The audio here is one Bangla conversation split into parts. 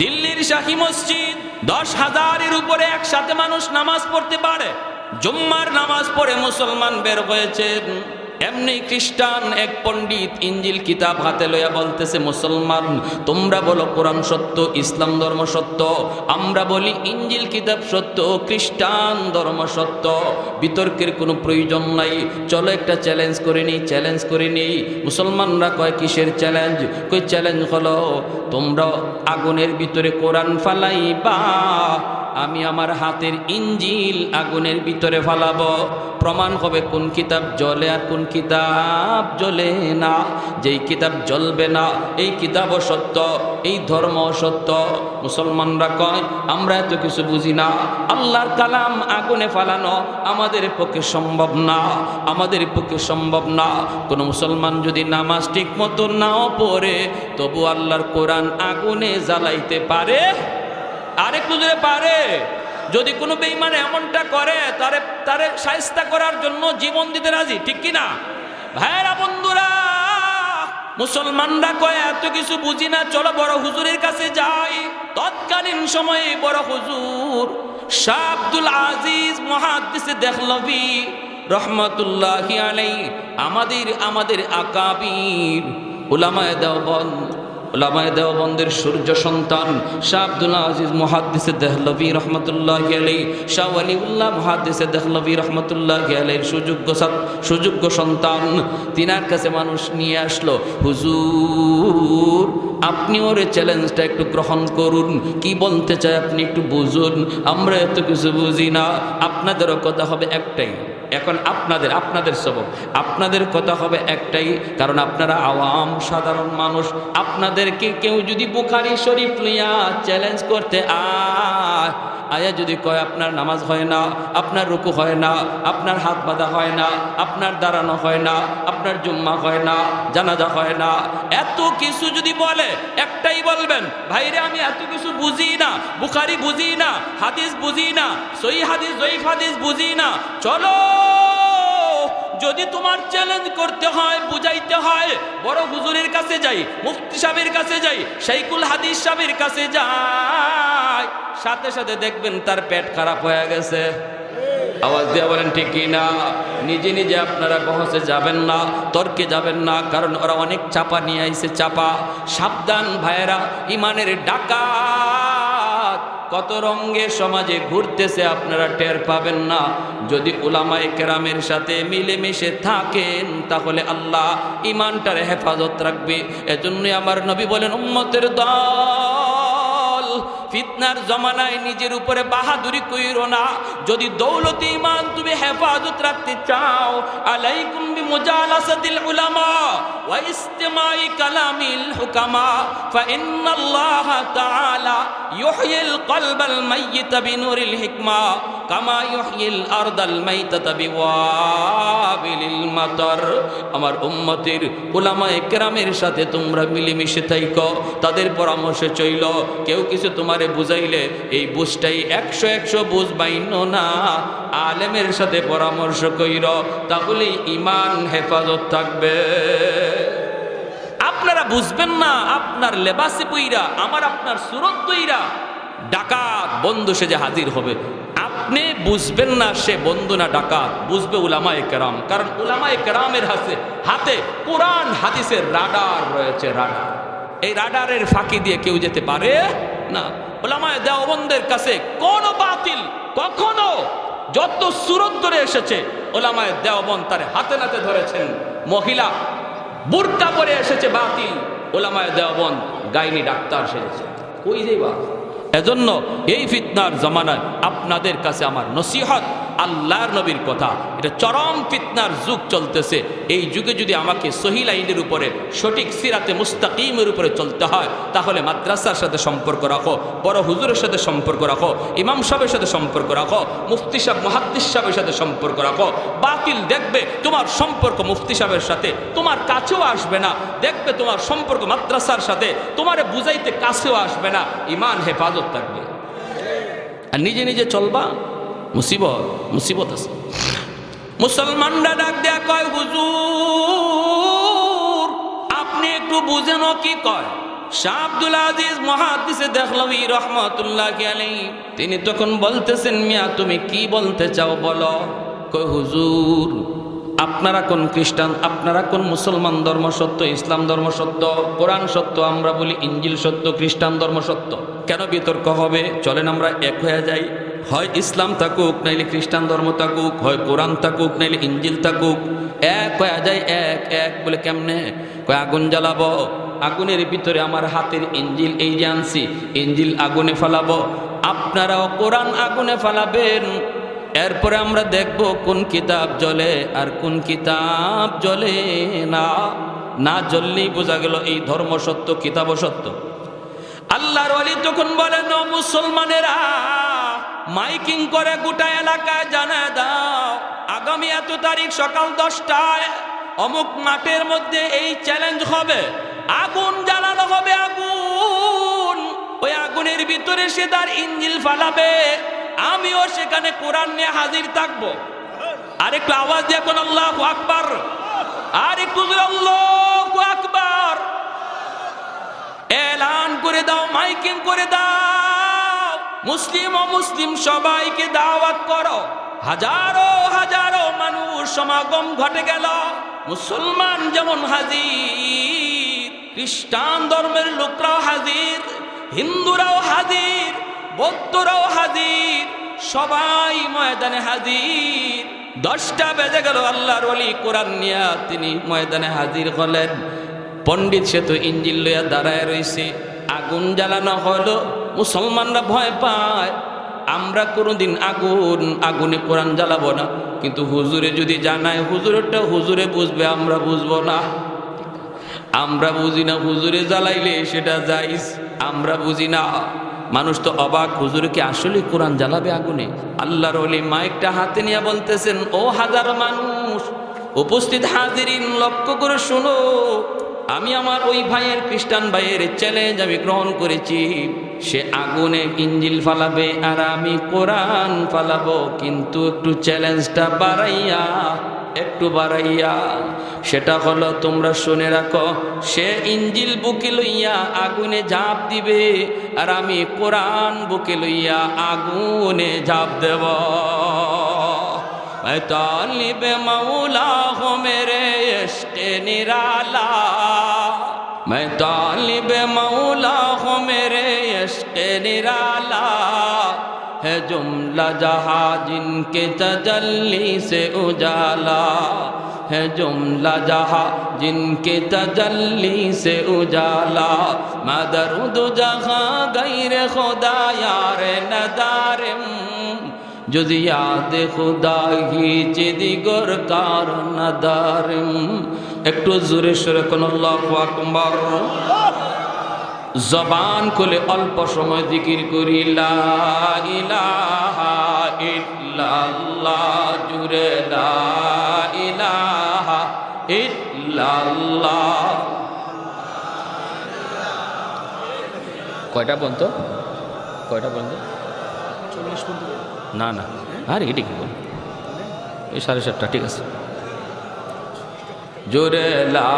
দিল্লির শাহী মসজিদ, দশ হাজারের উপরে একসাথে মানুষ নামাজ পড়তে পারে। জুম্মার নামাজ পড়ে মুসলমান বের হয়েছেন। এমনি খ্রিস্টান এক পণ্ডিত ইঞ্জিল কিতাব হাতে লইয়া বলতেছে, মুসলমান, তোমরা বলো কোরআন সত্য, ইসলাম ধর্ম সত্য? আমরা বলি ইঞ্জিল কিতাব সত্য, খ্রিস্টান ধর্ম সত্য। বিতর্কের কোনো প্রয়োজন নাই। চলো একটা চ্যালেঞ্জ করে নিই, চ্যালেঞ্জ করে নিই। মুসলমানরা কয়, কিসের চ্যালেঞ্জ? কই, চ্যালেঞ্জ হলো তোমরা আগুনের ভিতরে কোরআন ফালাইবা আমি আমার হাতের ইঞ্জিল আগুনের ভিতরে ফালাবো। প্রমাণ হবে কোন কিতাব জ্বলে আর কোন কিতাব জ্বলে না। যেই কিতাব জ্বলবে না, এই কিতাব সত্য, এই ধর্ম সত্য। মুসলমানরা কয়, আমরা এত কিছু বুঝি না। আল্লাহর কালাম আগুনে ফালানো আমাদের পক্ষে সম্ভব না, আমাদের পক্ষে সম্ভব না। কোনো মুসলমান যদি নামাজ ঠিক মতো নাও পড়ে, তবু আল্লাহর কোরআন আগুনে জ্বালাইতে পারে। আরেকটু জোরে পারে, যদি কোনো বেইমান এমনটা করে, তারে তারে সাহিস্তা করার জন্য জীবন দিতে রাজি, ঠিক কি না? ভাইরা বন্ধুরা, মুসলমানরা কয়, এত কিছু বুঝি না, চলো বড় হুজুরের কাছে যাই। তৎকালীন সময়ে বড় হুজুর শাহ আব্দুল আজিজ মহাদিসে দেখলবি রহমতুল্লাহ আলাই আমাদের আমাদের আকাবির, উলামায় দেওবন্দ ওলামায় দেওবন্দের সূর্য সন্তান শাহ আব্দুল্লাহ আজিজ মহাদ্দিসে দেহলবি রহমতুল্লাহ আলী শাহ আলিউল্লাহ মহাদ্দিসে দেহলবি রহমতুল্লাহ আলীর সুযোগ্য সুযোগ্য সন্তান। তিনার কাছে মানুষ নিয়ে আসলো, হুজুর, আপনি ওর চ্যালেঞ্জটা একটু গ্রহণ করুন। কি বলতে চায় আপনি একটু বুঝুন। আমরা এত কিছু বুঝি না। আপনাদেরও কথা হবে একটাই। এখন আপনাদের আপনাদের সবক। আপনাদের কথা হবে একটাই, কারণ আপনারা আওয়াম সাধারণ মানুষ। আপনাদেরকে কেউ যদি বুখারি শরীফ লইয়া চ্যালেঞ্জ করতে আয় আয়া যদি কয় আপনার নামাজ হয় না, আপনার রুকু হয় না, আপনার হাত বাঁধা হয় না, আপনার দাঁড়ানো হয় না, আপনার জুম্মা হয় না, জানাজা হয় না, এত কিছু যদি বলে, একটাই বলবেন, ভাইরে, আমি এত কিছু বুঝি না, বুখারি বুঝি না, হাদিস বুঝি না সই হাদিস, জয়ীফ হাদিস বুঝি না, চলো! যদি তোমার চ্যালেঞ্জ করতে হয়, বুঝাইতে হয়, বড় হুজুরের কাছে যাই, মুফতি সাহেবের কাছে যাই শাইকুল হাদিস সাহেবের কাছে যাই, সাথে সাথে দেখবেন তার পেট খারাপ হয়ে গেছে। আওয়াজ দিয়ে বলেন, ঠিক না? নিজে নিজে আপনারা বহসে যাবেন না, তর্কে যাবেন না, কারণ ওরা অনেক চাপা নিয়ে আইছে চাপা। সাবধান ভাইয়েরা, ইমানের ডাকাত। কত রঙ্গে সমাজে ঘুরতেছে আপনারা টের পাবেন না। যদি উলামায়ে কেরামের সাথে মিলেমিশে থাকেন, তাহলে আল্লাহ ইমানটার হেফাজত রাখবে। এজন্যই আমার নবী বলেন, উম্মতের দল ফিতনার জমানায় নিজের উপরে বাহাদুরি কইরো না। যদি দৌলতি ইমান তুমি হেফাজত রাখতে চাও, আলাইকুম বিমুজালাসাতিল উলামা ওয়া ইস্তিমাই কালামিল হুকামা। ফা ইন্নাল্লাহ তাআলা ইউহিল কলবাল মাইয়িতা বিনুরিল হিকমা। মাতার। আমার উম্মতের উলামায়ে কেরামের সাথে তোমরা মিলেমিশে থাইকো, তাদের পরামর্শে চইল, কেউ কিছু তোমারে বুঝাইলে এই বুঝটাই একশো একশো বুঝ বাইন্য না। আলেমের সাথে পরামর্শ কইর তাহলে ইমান হেফাজত থাকবে। আপনারা বুঝবেন না, আপনার লেবাসে বইরা আমার আপনার সুরত বইরা ডাকাত বন্ধু সে যে হাজির হবে। আপনি বুঝবেন না, সে বন্ধু না ডাকাত। বুঝবে উলামায়ে কেরাম। কারণ উলামায়ে কেরামের হাতে হাতে কোরআন হাদিসের রাডার রয়েছে, রাডার। এই রাডারের ফাঁকি দিয়ে কেউ যেতে পারে না। ওলামায় দেওবন্দের কাছে কোন বাতিল কখনো যত সুরত ধরে এসেছে ওলামায় দেওবন তার হাতে নাতে ধরেছেন। মহিলা বুরকা পরে এসেছে বাতিল। ওলামায় দেওবন গাইনি ডাক্তার সেজেছে। কই যাইবা এজন্য এই ফিতনার জমানায় আপনাদের কাছে আমার নসিহত। আল্লাহর নবীর কথা। এটা চরম ফিতনার যুগ চলতেছে। এই যুগে যদি আমাকে সহিল আইনের উপরে, সঠিক সিরাতে মুস্তাকিমের উপরে চলতে হয়, তাহলে মাদ্রাসার সাথে সম্পর্ক রাখো, বড় হুজুরের সাথে সম্পর্ক রাখো, ইমাম সাহেবের সাথে সম্পর্ক রাখো, মুফতি সাহেব, মহাদ্দিস সাহেবের সাথে সম্পর্ক রাখো। বাতিল দেখবে তোমার সম্পর্ক মুফতি সাহেবের সাথে, তোমার কাছেও আসবে না। দেখবে তোমার সম্পর্ক মাদ্রাসার সাথে, তোমারে বুঝাইতে কাছেও আসবে না। ইমান হেফাজত থাকবে। আর নিজে নিজে চলবা। মুসিবত মুসিবত আছে। মুসলমানরা ডাক দেয়া কয়, হুজুর, আপনি একটু বুঝেন কি কয়? শাহ আজিজ মহাদিসে দেখলবি রহমতুল্লাহ আলাই তিনি তখন বলতেছেন, মিয়া, তুমি কি বলতে চাও বলো? কই হুজুর, আপনারা কোন খ্রিস্টান, আপনারা কোন মুসলমান ধর্ম সত্য, ইসলাম ধর্ম সত্য, কোরআন সত্য, আমরা বলি ইঞ্জিল সত্য, খ্রিস্টান ধর্ম সত্য? কেন বিতর্ক হবে? চলেন আমরা এক হয়ে যাই। হয় ইসলাম থাকুক, নাইলে খ্রিস্টান ধর্ম থাকুক, হয় কোরআন থাকুক, নাইলে ইঞ্জিল থাকুক, এক হয়ে যায় এক এক বলে কেমনে? কয় আগুন জ্বালাবো? আগুনের ভিতরে আমার হাতের ইঞ্জিল এই যে আনছি, ইঞ্জিল আগুনে ফেলাবো। আপনারাও কোরআন আগুনে ফেলাবেন। এরপরে আমরা দেখব কোন কিতাব জ্বলে আর কোন কিতাব জ্বলে না। না জ্বললেই বোঝা গেল এই ধর্ম সত্য, কিতাবও সত্য। আল্লাহর অলি তখন বলেন, "ও মুসলমানেরা, মাইকিং করে গোটা এলাকায় জানা দাও, আগামী এত তারিখ সকাল দশটায় অমুক মাঠের মধ্যে এই চ্যালেঞ্জ হবে। আগুন জ্বালানো হবে, আগুন। ওই আগুনের ভিতরে সে তার ইঞ্জিল ফালাবে, আমিও সেখানে কোরআন নিয়ে হাজির থাকব। আর একটু আওয়াজ দিয়ে এখন আল্লাহ আকবার। আর একটু আল্লাহু আকবার। এলান করে দাও, মাইকিং করে দাও। মুসলিম ও মুসলিম সবাইকে দাওয়াত করো। হাজারো হাজারো মানুষ সমাগম ঘটে গেল। মুসলমান যেমন হাজির, খ্রিস্টান ধর্মের লোকরাও হাজির, হিন্দুরাও হাজির, বৌদ্ধরাও হাজির, সবাই ময়দানে হাজির। দশটা বেজে গেল, আল্লাহর অলি কোরআন নিয়া তিনি ময়দানে হাজির হলেন। পণ্ডিত সে তো ইঞ্জিল লইয়া দাঁড়ায় রইছে। আগুন জ্বালানো হলো, মুসলমানরা ভয় পায়। আমরা কোনোদিন আগুন, আগুনে কোরআন জ্বালাবো না। কিন্তু হুজুরে যদি জানায় হুজুরেরটা হুজুরে বুঝবে, আমরা বুঝব না। আমরা বুঝি না হুজুরে জ্বালাইলে সেটা যাইস আমরা বুঝি না। মানুষ তো অবাক, হুজুরে কি আসলে কোরআন জ্বালাবে আগুনে? আল্লাহর অলি মাইকটা হাতে নিয়ে বলতেছেন, ও হাজার মানুষ, উপস্থিত হাজিরিন, লক্ষ্য করে শোনো। আমি আমার ওই ভাইয়ের খ্রিস্টান ভাইয়ের চ্যালেঞ্জ আমি গ্রহণ করেছি। সে আগুনে ইঞ্জিল ফালাবে আর আমি কোরআন ফালাবো, কিন্তু একটু চ্যালেঞ্জটা বাড়াইয়া, একটু বাড়াইয়া, সেটা হলো তোমরা শুনে রাখো, সে ইঞ্জিল বুকে লইয়া আগুনে ঝাঁপ দিবে আর আমি কোরআন বুকে লইয়া আগুনে ঝাঁপ দেব। میں طالب مولا ہوں میرے عشق نرالا۔ میں طالب مولا ہوں میرے عشق نرالا۔ ہے جملہ جہاں جن کے تجلی سے اجالا۔ ہے جملہ جہاں جن کے تجلی سے اجالا۔ مدرد جہاں غیر خدا یار ندارم۔ যদি ইয়াদ খুদাহি চিদিগর কারণ দারিম একটু জোরে সরে কোন জবান খুলে অল্প সময় জিকির করি, লা জুরে লা ইলাহা ইল্লাল্লাহ। কয়টা পর্যন্ত কয়টা পর্যন্ত না না। আরে এটি কি বল? এই সাড়ে সাতটা ঠিক আছে। জোরে লা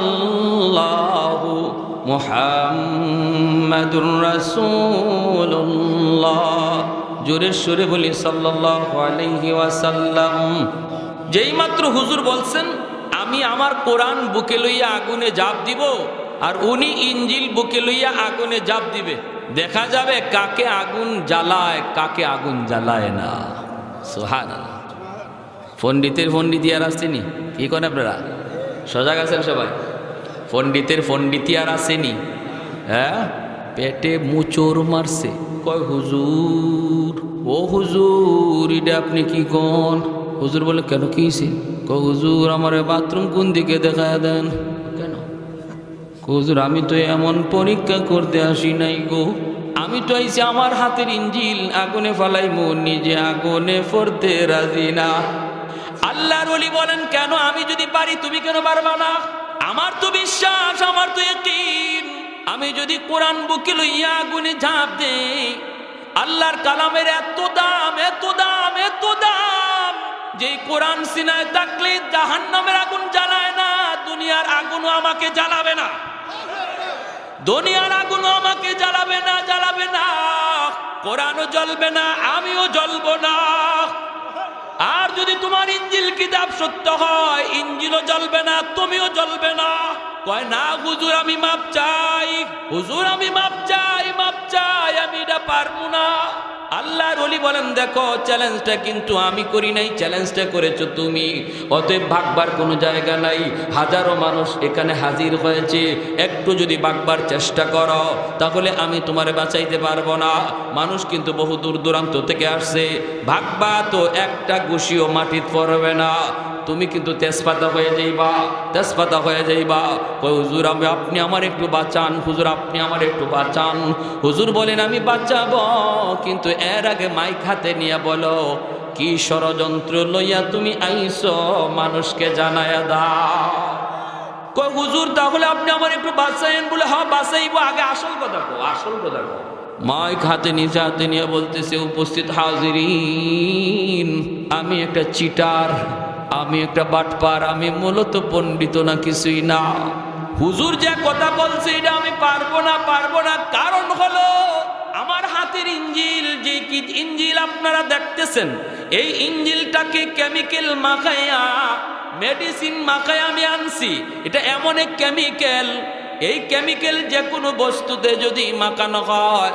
ইল্লাল্লাহু মুহাম্মাদুর রাসূলুল্লাহ। জোরে সুরে বলি, সাল্লাল্লাহু আলাইহি ওয়াসাল্লাম। যেই হুজুর বলছেন, আমি আমার কোরআন বুকে লইয়া আগুনে জাপ দিব, আর উনি ইঞ্জিল বুকে লইয়া আগুনে জাপ দিবে। দেখা যাবে কাকে আগুন জ্বালায়, কাকে আগুন জ্বালায় না। সুবহানাল্লাহ। পণ্ডিতের পণ্ডিত আর আসছেনি? কি করেন আপনারা? সজাগ আছেন সবাই? পণ্ডিতের পণ্ডিতি আর আসেনি। হ্যাঁ? পেটে মুচোর মারছে। কয়, হুজুর, ও হুজুর, এটা আপনি কি কন? হুজুর বলে, কেন কি হইছে? কয়, হুজুর, আমার বাথরুম কোন দিকে দেখা দেন? কেন? হুজুর, আমি তো এমন পরীক্ষা করতে আসি নাই গো। আমি তো আইছি আমার হাতের ইঞ্জিল, আগুনে ফালাইমু, নিজে আগুনে ফরতে রাজি না। আল্লাহর বলেন, কেন আমি যদি পারি, তুমি কেন পারবা না? আমার তো বিশ্বাস, আমার তো ইকিন আমি যদি কোরআন বুকে লইয়া আগুনে ঝাঁপ দেই, আল্লাহর কালামের এত দাম এত দাম এত দাম যে কোরআন সিনায় থাকলে জাহান্নামের আগুন জ্বালায় না, দুনিয়ার আগুনও আমাকে জ্বালাবে না। দুনিয়ার আগুন আমাকে জ্বালাবে না জ্বালাবে না। কোরআনও জ্বলবে না, আমিও জ্বলব না। আর যদি তোমার ইঞ্জিল কিতাব সত্য হয়, ইঞ্জিলও জ্বলবে না, তুমিও জ্বলবে না। কয়, না, হুজুর, আমি মাপ চাই। হুজুর, আমি মাপ চাই। চাই, আমি এটা পারব না। আল্লাহর অলি বলেন, দেখো চ্যালেঞ্জটা কিন্তু আমি করি নাই চ্যালেঞ্জটা করেছ তুমি। অতএব ভাগবার কোনো জায়গা নাই। হাজারো মানুষ এখানে হাজির হয়েছে। একটু যদি ভাগবার চেষ্টা করো, তাহলে আমি তোমারে বাঁচাইতে পারব না। মানুষ কিন্তু বহু দূর দূরান্ত থেকে আসছে। ভাগবা তো একটা গুছিও মাটিত পড়বে না। তুমি কিন্তু তেজপাতা হয়ে যাইবা, তেজপাতা হয়ে যাইবা। কই হুজুর, আমি আপনি আমার একটু বাঁচান, হুজুর, আপনি আমার একটু বাঁচান। হুজুর বলেন, আমি বাঁচাবো, কিন্তু এর আগে মাইক হাতে নিয়ে বলো, কি ষড়যন্ত্র লইয়া তুমি আইসো, মানুষকে জানায়া দাও। কই হুজুর, তাহলে আপনি আমার একটু বাঁচাইন বলে হ্যাঁ বাঁচাইবো। আগে আসল কথা কো আসল কথা কো মাইক হাতে নিচে হাতে নিয়ে বলতেছে, উপস্থিত হাজিরিন, আমি একটা চিটার আমি একটা বাটপার, আমি মূলত পণ্ডিত না, কিছুই না। হুজুর যে কথা বলছে, এটা আমি পারব না পারব না। কারণ হলো, আমার হাতের ইঞ্জিল, যে কি ইঞ্জিল আপনারা দেখতেছেন, এই ইঞ্জিলটাকে কেমিক্যাল মাখাইয়া মেডিসিন মাখায় আমি আনছি। এটা এমন এক কেমিক্যাল এই কেমিক্যাল যে কোনো বস্তুতে যদি মাখানো হয়,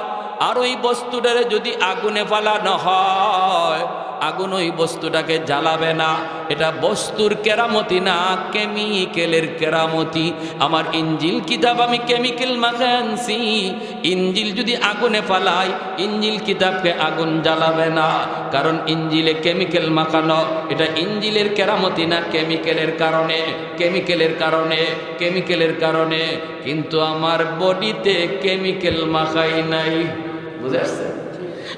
আর ওই বস্তুটারে যদি আগুনে ফালানো হয় আগুন ওই বস্তুটাকে জ্বালাবে না। এটা বস্তুর কেরামতি না, কেমিক্যালের কেরামতি। আমার ইঞ্জিল কিতাব আমি কেমিক্যাল মাখায় আনছি ইঞ্জিল যদি আগুনে ফালাই ইঞ্জিল কিতাবকে আগুন জ্বালাবে না। কারণ ইঞ্জিলে কেমিক্যাল মাখানো, এটা ইঞ্জিলের কেরামতি না, কেমিক্যালের কারণে কেমিক্যালের কারণে কেমিক্যালের কারণে। কিন্তু আমার বডিতে কেমিক্যাল মাখাই নাই। বুঝে আসছে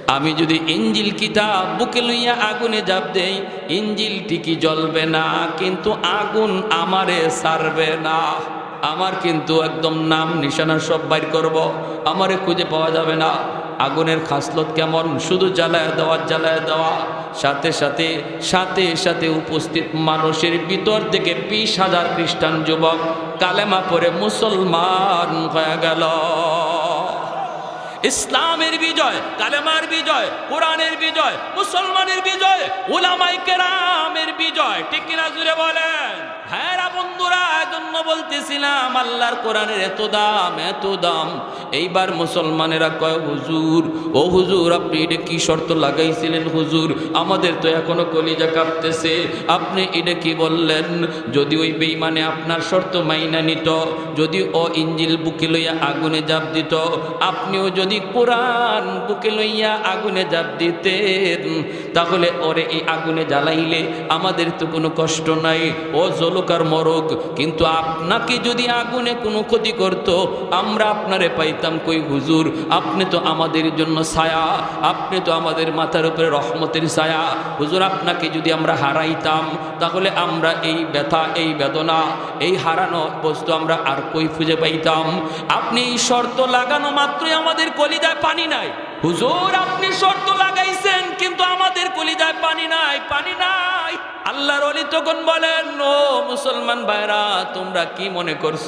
আমি যদি ইঞ্জিল কিতাব বুকে লইয়া আগুনে জাপ দেই ইঞ্জিল ঠিকই জ্বলবে না? কিন্তু আগুন আমারে সারবে না। আমার কিন্তু একদম নাম নিশানা সব বাইর করব। আমারে খুঁজে পাওয়া যাবে না। আগুনের খাসলত কেমন? শুধু জ্বালায় দেওয়া জ্বালায় দেওয়া। সাথে সাথে সাথে সাথে উপস্থিত মানুষের ভিতর থেকে বিশ হাজার খ্রিস্টান যুবক কালেমা পরে মুসলমান হয়ে গেল। ইসলামের বিজয়, কালেমার বিজয়, কোরআনের বিজয়, মুসলমানের বিজয় উলামাই কেরামের বিজয়। ঠিক কিনা জুড়ে বলেন? হ্যাঁ বন্ধুরা, এজন্য বলতেছিলাম আল্লাহর কোরআনের এত দাম এত দাম। এইবার মুসলমানেরা কয়, হুজুর, ও হুজুর, আপনি এটা কি শর্ত লাগাইছিলেন হুজুর? আমাদের তো এখনও কলিজা কাঁপতেছে। আপনি এটা কি বললেন? যদি ওই বেইমানে আপনার শর্ত মাইনা নিত, যদি ও ইঞ্জিল বুকে লইয়া আগুনে জাপ দিত, আপনিও যদি কোরআন বুকে লইয়া আগুনে জাপ দিতেন, তাহলে ওরে এই আগুনে জ্বালাইলে আমাদের তো কোনো কষ্ট নাই। ও জলকার মরক, কিন্তু আপনাকে যদি আগুনে কোনো ক্ষতি করত, আমরা আপনারে পাইতাম কই হুজুর? আপনি তো আমাদের জন্য ছায়া, আপনি তো আমাদের মাথার উপরে রহমতের ছায়া। হুজুর, আপনাকে যদি আমরা হারাইতাম, তাহলে আমরা এই ব্যথা, এই বেদনা, এই হারানো বস্তু আমরা আর কই খুঁজে পাইতাম? আপনি এই শর্ত লাগানো মাত্রই আমাদের কলিজায় পানি নাই। হুজুর, আপনি শর্ত লাগাইছেন, কিন্তু আমাদের কলিদায় পানি নাই পানি নাই। আল্লাহর অলি তখন বলেন, ও মুসলমান ভাইরা, তোমরা কি মনে করছ?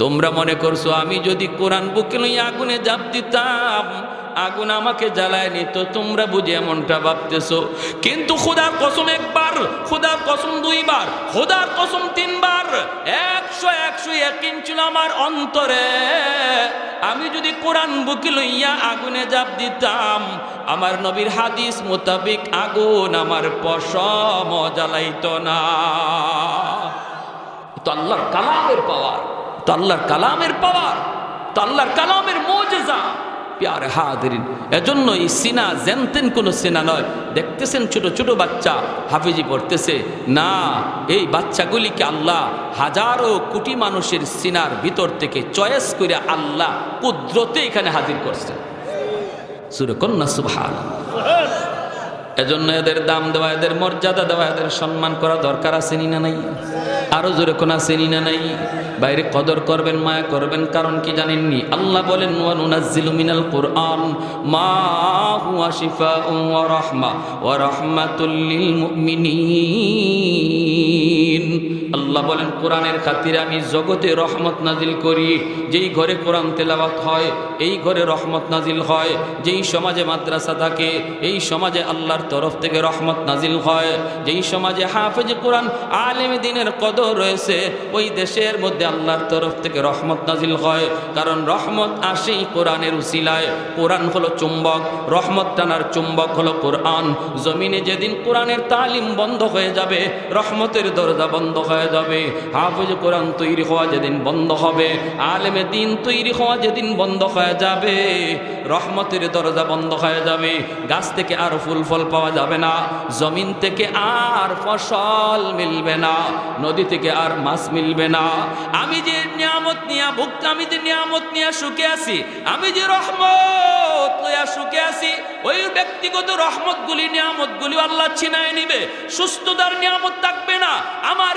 তোমরা মনে করছ, আমি যদি কোরআন বুকে লইয়া আগুনে জাপ দিতাম আগুন আমাকে জ্বালায় নিত তোমরা বুঝে এমনটা ভাবতেছো। কিন্তু খুদার কসম একবার, খুদার কসম দুইবার, খুদার কসম তিনবার, একশো একশো একিন ছিল আমার অন্তরে আমি যদি কোরআন বুকে লইয়া আগুনে জাপ দিতাম, আমার নবীর হাদিস মোতাবিক আগুন আমার পশম জ্বালাইত না। তো আল্লাহর কালামের পাওয়ার, তো আল্লাহর কালামের পাওয়ার, তো আল্লাহর কালামের মোজেজা। প্যার হাদিরিন। এজন্য এই সিনা জেনতেন কোনো সিনা নয়। দেখতেছেন ছোট ছোট বাচ্চা হাফিজি পড়তেছে। না, এই বাচ্চাগুলিকে আল্লাহ হাজারো কোটি মানুষের সিনার ভিতর থেকে চয়েস করে আল্লাহ কুদ্রতে এখানে হাজির করছেন। সুরকন্যা সুভান এজন্য এদের দাম দেওয়া, এদের মর্যাদা দেওয়া, এদের সম্মান করা দরকার আছে নি নাই? আরও জোরে কোন আছে নি নাই? বাইরে কদর করবেন, মায়া করবেন, কারণ কি জানেননি? আল্লাহ বলেন নুনাজ্জিলু মিনাল কুরআন, মা হুয়া শিফাউন ওয়া রাহমা, ওয়া রাহমাতুল লিল মুমিনিন। আল্লাহ বলেন, কোরআনের খাতিরে আমি জগতে রহমত নাজিল করি। যেই ঘরে কোরআন তেলাওয়াত হয়, এই ঘরে রহমত নাজিল হয়। যেই সমাজে মাদ্রাসা থাকে, এই সমাজে আল্লাহর তরফ থেকে রহমত নাজিল হয়। যেই সমাজে হাফেজ কোরআন আলেম দিনের কদর রয়েছে, ওই দেশের মধ্যে আল্লাহর তরফ থেকে রহমত নাজিল হয়। কারণ রহমত আসেই কোরআনের উসিলায়। কোরআন হলো চুম্বক, রহমত টানার চুম্বক হলো কোরআন। জমিনে যেদিন কোরআনের তালিম বন্ধ হয়ে যাবে, রহমতের দরজা বন্ধ হয়ে যাবে। হাফেজ কোরআন তৈরি হওয়া যেদিন বন্ধ হবে, আলেমে দিন তৈরি হওয়া যেদিন বন্ধ হয়ে যাবে, রহমতের দরজা বন্ধ হয়ে যাবে, গাছ থেকে আর ফুল ফল পাওয়া যাবে না, জমিন থেকে আর ফসল মিলবে না, নদী থেকে আর মাছ মিলবে না। আমি যে নিয়ামত নিয়া ভুক্ত, আমি যে নিয়ামত নিয়ে সুখে আছি, আমি যে রহমত লইয়া সুখে আছি, ওই ব্যক্তিগত রহমতগুলি নিয়ামতগুলি আল্লাহ ছিনায় নিবে। সুস্থতার নিয়ামত থাকবে না, আমার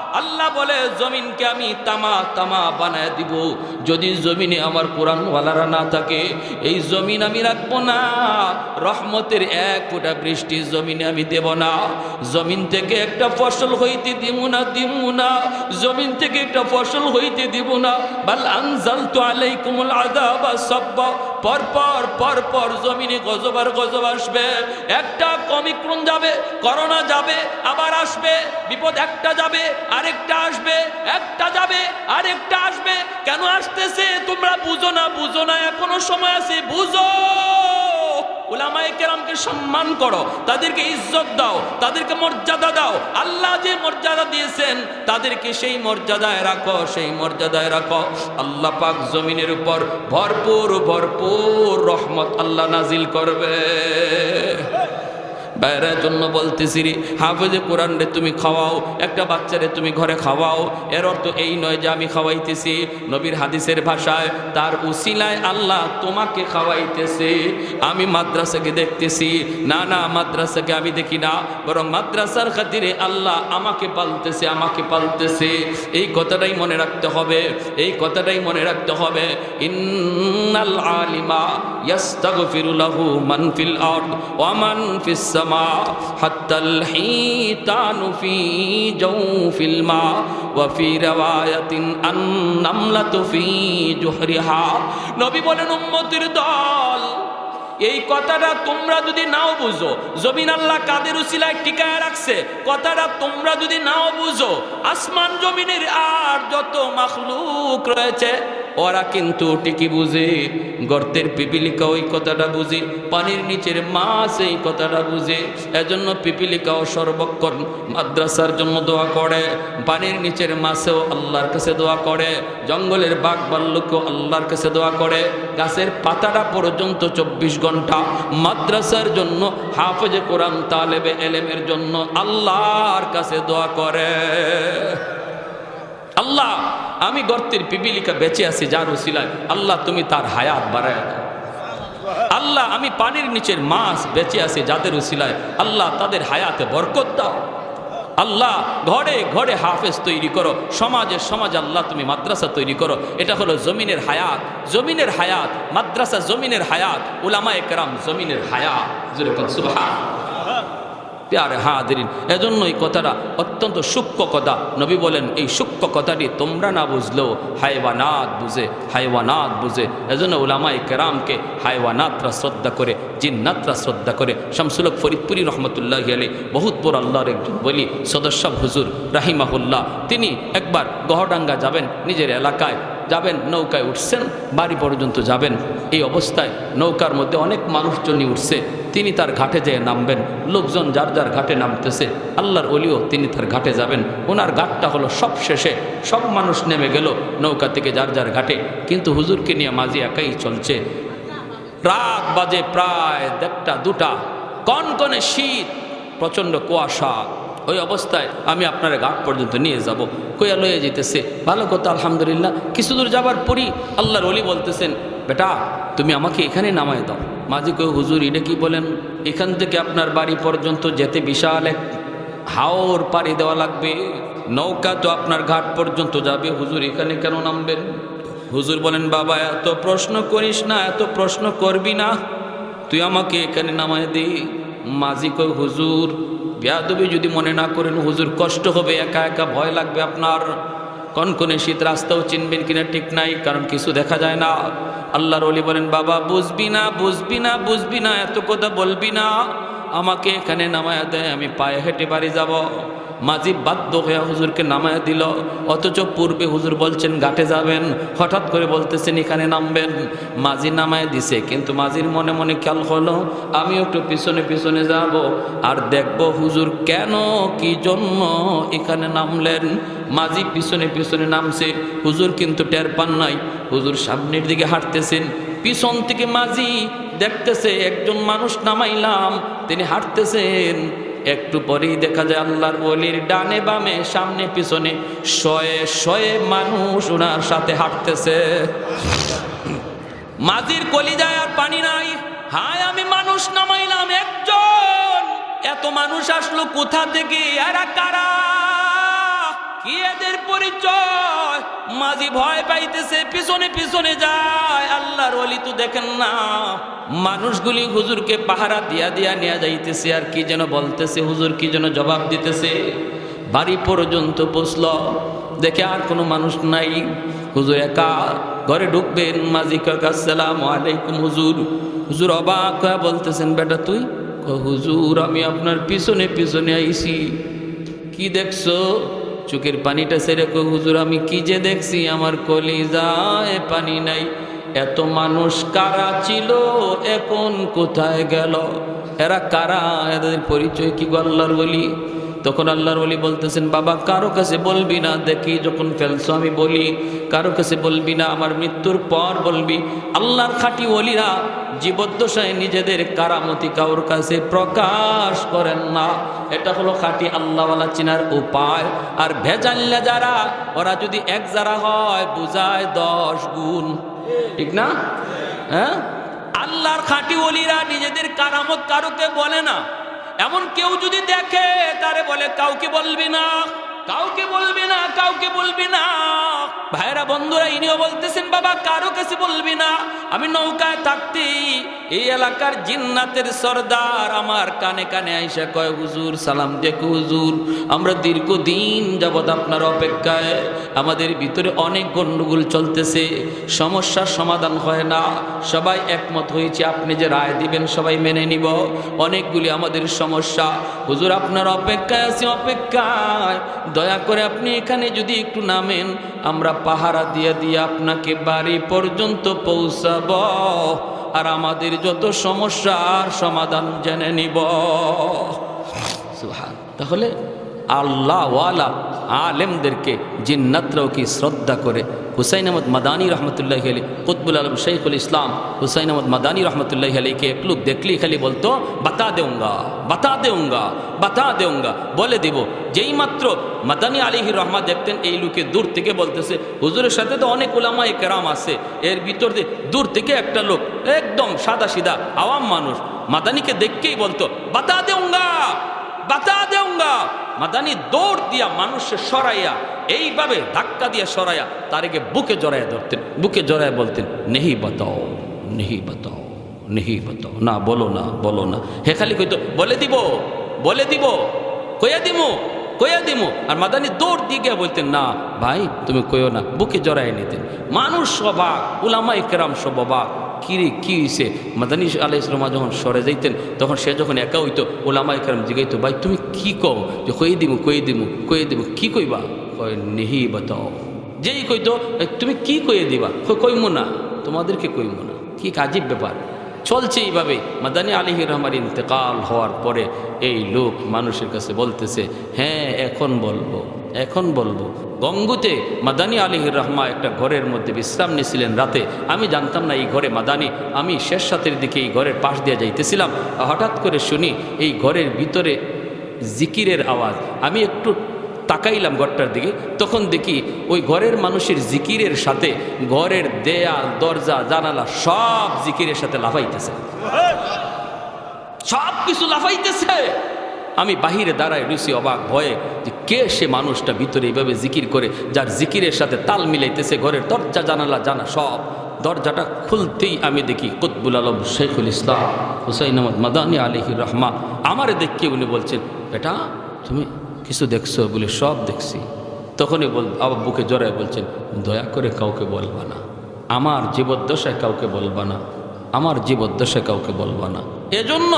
আল্লাহ বলে, জমিনকে আমি তামা তামা বানায় দিব। যদি জমিনে আমার কোরআনওয়ালারা না থাকে, এই জমিন আমি রাখব না। রহমতের এক ফোঁটা বৃষ্টি জমিনে আমি দেব না। জমিন থেকে একটা ফসল হইতে দিব না দিব না। জমিন থেকে একটা ফসল হইতে দিব না। বাল আনজাল তো আলাইকুমুল আযাবা সাব্বা। পর পর পর পরপর জমিনে গজবার গজব আসবে। একটা কমিক্রম যাবে, করোনা যাবে, আবার আসবে, বিপদ একটা যাবে, আরেকটা আসবে, একটা যাবে, আরেকটা আসবে। কেন আসতেছে তোমরা বুঝো না বুঝো না, এখনও সময় আছে, বুঝো! উলামায়ে কেরামকে সম্মান করো, তাদেরকে ইজ্জত দাও, তাদেরকে মর্যাদা দাও। আল্লাহ যে মর্যাদা দিয়েছেন, তাদেরকে সেই মর্যাদায় রাখো, সেই মর্যাদায় রাখো। আল্লাহ পাক জমিনের উপর ভরপুর ভরপুর রহমত আল্লাহ নাজিল করবে। বাইরের জন্য বলতেছি রে, হাফেজে কোরআন রে তুমি খাওয়াও, একটা বাচ্চারে তুমি ঘরে খাওয়াও। এর অর্থ এই নয় যে আমি খাওয়াইতেছি, নবীর হাদিসের ভাষায় তার উসিলায় আল্লাহ তোমাকে খাওয়াইতেছে। আমি মাদ্রাসাকে দেখতেছি, না না, মাদ্রাসাকে আমি দেখি না, বরং মাদ্রাসার খাতিরে আল্লাহ আমাকে পালতেছে আমাকে পালতেছে। এই কথাটাই মনে রাখতে হবে, এই কথাটাই মনে রাখতে হবে। ইন্নাল আলিমা ইয়াস্তাগফিরু লাহু মান ফিল আরদ, ওয়া মান ফিস সামা হিতানু ফি জাওফিল মা, ওয়া ফি রাওয়ায়াতিন আন নামলাতু ফি জুহরিহা। নবী বলেন, উম্মতের দল, এই কথাটা তোমরা যদি নাও বুঝো, জমিন আল্লাহ কাদের উসিলায় টিকায় রাখছে, কথাটা তোমরা যদি নাও বুঝো, আসমান জমিনের আর যত মাখলুক রয়েছে ওরা কিন্তু ঠিকই বুঝে। গর্তের পিপিলিকা ওই কথাটা বুঝে। পানির নিচের মাছ এই কথাটা বুঝে। এজন্য পিপিলিকাও সর্বক্ষণ মাদ্রাসার জন্য দোয়া করে। পানির নিচের মাছেও আল্লাহর কাছে দোয়া করে। জঙ্গলের বাঘ বাল্লুকও আল্লাহর কাছে দোয়া করে। গাছের পাতাটা পর্যন্ত চব্বিশ ঘণ্টা মাদ্রাসার জন্য, হাফজে কোরআন তালেবে এলেমের জন্য আল্লাহর কাছে দোয়া করে। আল্লাহ আমি গর্তের পিপিলিকা বেঁচে আছি, যার উসিলায় আল্লাহ তুমি তার হায়াত বাড়ায় দাও। আল্লাহ, আমি পানির নিচের মাছ বেঁচে আছি, যাদের উসিলায় আল্লাহ তাদের হায়াতে বরকত দাও। আল্লাহ, ঘরে ঘরে হাফেজ তৈরি করো, সমাজে সমাজ আল্লাহ তুমি মাদ্রাসা তৈরি করো। এটা হলো জমিনের হায়াত। জমিনের হায়াত, মাদ্রাসা জমিনের হায়াত উলামা একরাম জমিনের হায়াত। প্যারে হাদিন এজন্য এই কথাটা অত্যন্ত সূক্ষ্ম কথা। নবী বলেন, এই সূক্ষ্ম কথাটি তোমরা না বুঝলেও হাইওয়ানাত বুঝে হাইওয়ানাত বুঝে। এজন্য ওলামাই কেরামকে হাইওয়ানাতরা শ্রদ্ধা করে, জিন্নাতরা শ্রদ্ধা করে। শামসুলক ফরিদপুরি রহমতুল্লাহ আলী বহুত বড় আল্লাহর একজন বলি সদস্য হুজুর রাহিমাহুল্লাহ। তিনি একবার গহডাঙ্গা যাবেন নিজের এলাকায়। যাবেন, নৌকায় উঠছেন, বাড়ি পর্যন্ত যাবেন। এই অবস্থায় নৌকার মধ্যে অনেক মানুষজনই উঠছে। তিনি তার ঘাটে যেয়ে নামবেন। লোকজন যার যার ঘাটে নামতেছে। আল্লাহর অলিও তিনি তার ঘাটে যাবেন। ওনার ঘাটটা হলো সব শেষে সব মানুষ নেমে গেল নৌকা থেকে যার যার ঘাটে। কিন্তু হুজুরকে নিয়ে মাঝি একাই চলছে। রাত বাজে প্রায় দেড়টা, দুটা। কনকনে শীত, প্রচণ্ড কুয়াশা। ওই অবস্থায় আমি আপনার ঘাট পর্যন্ত নিয়ে যাব। কইয়া লয়ে যেতেছে ভালো কথা, আলহামদুলিল্লাহ। কিছু দূর যাবার পরই আল্লাহর অলি বলতেছেন, বেটা, তুমি আমাকে এখানে নামায় দাও। মাঝি কই, হুজুর, এটা কি বলেন? এখান থেকে আপনার বাড়ি পর্যন্ত যেতে বিশাল এক হাওর পাড়ি দেওয়া লাগবে। নৌকা তো আপনার ঘাট পর্যন্ত যাবে। হুজুর, এখানে কেন নামবেন? হুজুর বলেন, বাবা, এত প্রশ্ন করিস না, এত প্রশ্ন করবি না। তুই আমাকে এখানে নামায় দে। মাঝি কই, হুজুর বিয়াদবি যদি মনে না করেন, হুজুর কষ্ট হবে, একা একা ভয় লাগবে আপনার। কনকনে শীত রাস্তাও চিনবেন কিনা ঠিক নাই, কারণ কিছু দেখা যায় না। আল্লাহর অলি বলেন, বাবা, বুঝবি না বুঝবি না বুঝবি না, এত কথা বলবি না। আমাকে এখানে নামায় দেয় আমি পায়ে হেঁটে বাড়ি যাব। মাঝি বাধ্য হয়ে হুজুরকে নামায় দিল। অথচ পূর্বে হুজুর বলছেন, ঘাটে যাবেন। হঠাৎ করে বলতেছেন, এখানে নামবেন। মাঝি নামায় দিছে, কিন্তু মাঝির মনে মনে খেয়াল হলো, আমি একটু পিছনে পিছনে যাব আর দেখব হুজুর কেন, কি জন্য এখানে নামলেন? মাঝি পিছনে পিছনে নামছে, হুজুর কিন্তু টের পান নাই। হুজুর সামনের দিকে হাঁটতেছেন, পিছন থেকে মাঝি দেখতেছে, একজন মানুষ নামাইলাম। তিনি হাঁটতেছেন একটু পরেই দেখা যায় আল্লাহর বলির ডানে বামে, সামনে পিছনে শয়ে শয়ে মানুষ ওনার সাথে হাঁটতেছে। মাঝির কলিজায় আর পানি নাই। হায়, আমি মানুষ নামাইলাম একজন। এত মানুষ আসলো কোথা থেকে? এরা কারা? কি এদের পরিচয়? মাঝি ভয় পাইতেছে, পিছনে পিছনে যায়। আল্লাহর অলি তো দেখেন না। মানুষগুলি হুজুরকে পাহারা দিয়া দিয়া নিয়ে যাইতেছে, আর কি যেন বলতেছে, হুজুর কি যেন জবাব দিতেছে। বাড়ি পর্যন্ত বসল দেখে আর কোনো মানুষ নাই। হুজুর একা ঘরে ঢুকবেন। মাঝি কাকা সালাম আলাইকুম হুজুর। হুজুর অবাক হয়ে বলতেছেন, বেটা তুই? হুজুর, আমি আপনার পিছনে পিছনে আইছি। কি দেখছ? চোখের পানিটা সেরে কই, হুজুর, আমি কি যে দেখছি? আমার কলিজায় পানি নাই। এত মানুষ কারা ছিল? এখন কোথায় গেল? এরা কারা? এদের পরিচয় কি গল্লার বলি? তখন আল্লাহর বলি বলতেছেন, বাবা, কারও কাছে বলবি না, দেখি যখন ফেলছো, আমি বলি। কারও কাছে বলবি না, আমার মৃত্যুর পর বলবি। আল্লাহর খাঁটি ওলিরা জীবদ্দশায় নিজেদের কারামতি কাউর কাছে প্রকাশ করেন না। এটা হলো খাঁটি আল্লাহওয়ালা চিনার উপায়। আর ভেজাল্লা যারা ওরা যদি এক যারা হয়, বুঝায় দশ গুণ। ঠিক না? হ্যাঁ? আল্লাহর খাঁটি ওলিরা নিজেদের কারামত কারোকে বলে না। এমন কেউ যদি দেখে তারে বলে কাউকে বলবি না। কাউকে বলবি না, কাউকে বলবি না। ভাইরা বন্ধুরা, ইনিও বলতেছেন, বাবা, কারও কাছে বলবি না। আমি নৌকায় থাকতে, এই এলাকার জিন্নাতের সর্দার আমার কানে কানে আইসা কয়, হুজুর, সালাম দেখো, হুজুর। আমরা দীর্ঘদিন যাবৎ আপনার অপেক্ষায়। আমাদের ভিতরে অনেক গণ্ডগোল চলতেছে। সমস্যার সমাধান হয় না। সবাই একমত হয়েছে, আপনি যে রায় দিবেন, সবাই মেনে নিব। অনেকগুলি আমাদের সমস্যা। হুজুর, আপনার অপেক্ষায় আছি, অপেক্ষায়। দয়া করে আপনি এখানে যদি একটু নামেন, আমরা পাহারা দিয়ে দিয়ে আপনাকে বাড়ি পর্যন্ত পৌঁছাব। আর আমাদের যত সমস্যার সমাধান জেনে নিব। তাহলে আল্লাহওয়ালা আলেমদেরকে জিন্নাতরাও কি শ্রদ্ধা করে। হুসাইন আহমদ মাদানী রহমতুল্লাহ আলী কুতবুল আলম শেখুল ইসলাম হুসাইন আহমদ মাদানী রহমতুল্লাহ আলীকে এক লোক দেখলি, খালি বলতো, বাতা দেউঙ্গা বাতা দেউঙ্গা বাতা দেউঙ্গা। বলে দেব, যেই মাত্র মাদানী আলিহির রহমা দেখতেন, এই লোকে দূর থেকে বলতেছে, হুজুরের সাথে তো অনেক ওলামা কেরাম আছে, এর ভিতর দিয়ে দূর থেকে একটা লোক, একদম সাদা সিধা, আওয়াম মানুষ, মাদানীকে দেখকেই বলতো, বাতা দেউঙ্গা মাদানি দৌড় দিয়া মানুষে সরাইয়া, এইভাবে ধাক্কা দিয়া সরাইয়া তারেকে বুকে জড়াইয়া ধরতেন। বুকে জড়াইয়া বলতেন, নেহি বাতাও নেহি বাতাও নেহি বাতাও। না, বলো না বলো না। হে খালি কইতো, বলে দিব বলে দিব, কইয়া দিমু কইয়া দিমু। আর মাদানি দৌড় দিয়ে গিয়ে বলতেন, না, ভাই, তুমি কইও না। বুকে জড়াই নিতেন। মানুষ সবাক উলামা ইকরাম সব কিরে কি হয়েছে মাদানী আলাই ইসলামা যখন সরে যাইতেন তখন সে যখন একা হইতো ওলামা এখানে জিগাইতো ভাই তুমি কি কও যে কই দিমু কই দিমু কই দিমু কি কইবা? কয় নেহি বাতাও। যেই কইতো তুমি কি কইয়ে দিবা? কই, কইমু না তোমাদেরকে কইমু না। কি কাজীব ব্যাপার? চলছে এইভাবে। মাদানী আলিহির রহমার ইন্তেকাল হওয়ার পরে এই লোক মানুষের কাছে বলতেছে হ্যাঁ এখন বলব এখন বলব। গঙ্গুতে মাদানী আলিহির রহমা একটা ঘরের মধ্যে বিশ্রাম নিয়েছিলেন রাতে। আমি জানতাম না এই ঘরে মাদানী, আমি শেষ সাথের দিকে এই ঘরের পাশ দিয়ে যাইতেছিলাম। হঠাৎ করে শুনি এই ঘরের ভিতরে জিকিরের আওয়াজ। আমি একটু তাকাইলাম ঘরটার দিকে, তখন দেখি ওই ঘরের মানুষের জিকিরের সাথে ঘরের দেয়াল, দরজা, জানালা সব জিকিরের সাথে লাফাইতেছে। সব কিছু লাফাইতেছে। আমি বাহিরে দাঁড়ায় রুসি অবাক ভয়ে যে কে সে মানুষটা ভিতরে এইভাবে জিকির করে, যার জিকিরের সাথে তাল মিলাইতেছে ঘরের দরজা, জানালা, জানা সব। দরজাটা খুলতেই আমি দেখি কুতবুল আলম শেখুল ইসলাম হুসাইন আহমদ মাদানী আলহির রহমা আমারে দেখকে উনি বলছেন, বেটা, তুমি কিছু দেখছ বলে সব দেখছি। তখনই বল, আবার বুকে জড়ায় বলছেন, দয়া করে কাউকে বলবা না। আমার জীবদ্দশায় কাউকে বলবা না। আমার জীবদ্দশায় কাউকে বলবা না। এজন্য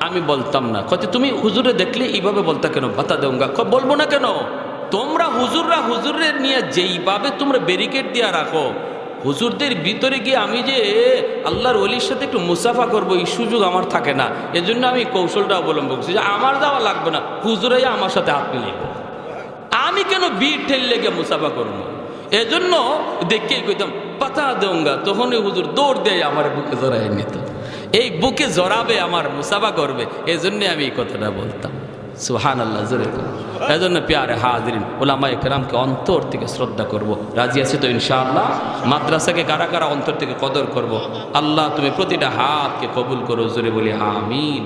আমি বলতাম না। কত তুমি হুজুরে দেখলে এইভাবে বলতা কেন? বাতা দেউঙ্গা ক- বলব না কেন? তোমরা হুজুররা হুজুরের নিয়ে যেইভাবে তোমরা ব্যারিকেড দিয়ে রাখো হুজুরদের ভিতরে গিয়ে আমি যে আল্লাহর অলির সাথে একটু মুসাফা করব, এই সুযোগ আমার থাকে না। এজন্য আমি কৌশলটা অবলম্বন করছি যে আমার যাওয়া লাগবে না, হুজুরাই আমার সাথে হাত মিলাইব আমি কেন ভিড় ঠেললে গিয়ে মুসাফা করব? এজন্য দেখে কইতাম, পাতা দেউঙ্গা তখনই হুজুর দৌড় দেয় আমার বুকে জড়াই নিত। এই বুকে জড়াবে, আমার মুসাফা করবে। এই জন্যে আমি এই কথাটা বলতাম। সুহান আল্লাহ জোরে এই জন্য পেয়ারে হাজরিন ওলামা একরামকে অন্তর থেকে শ্রদ্ধা করব। রাজি আছে তো ইনশাআল্লাহ? মাদ্রাসাকে কারা কারা অন্তর থেকে কদর করব? আল্লাহ তুমি প্রতিটা হাতকে কবুল করো, জোরে বলি, আমিন।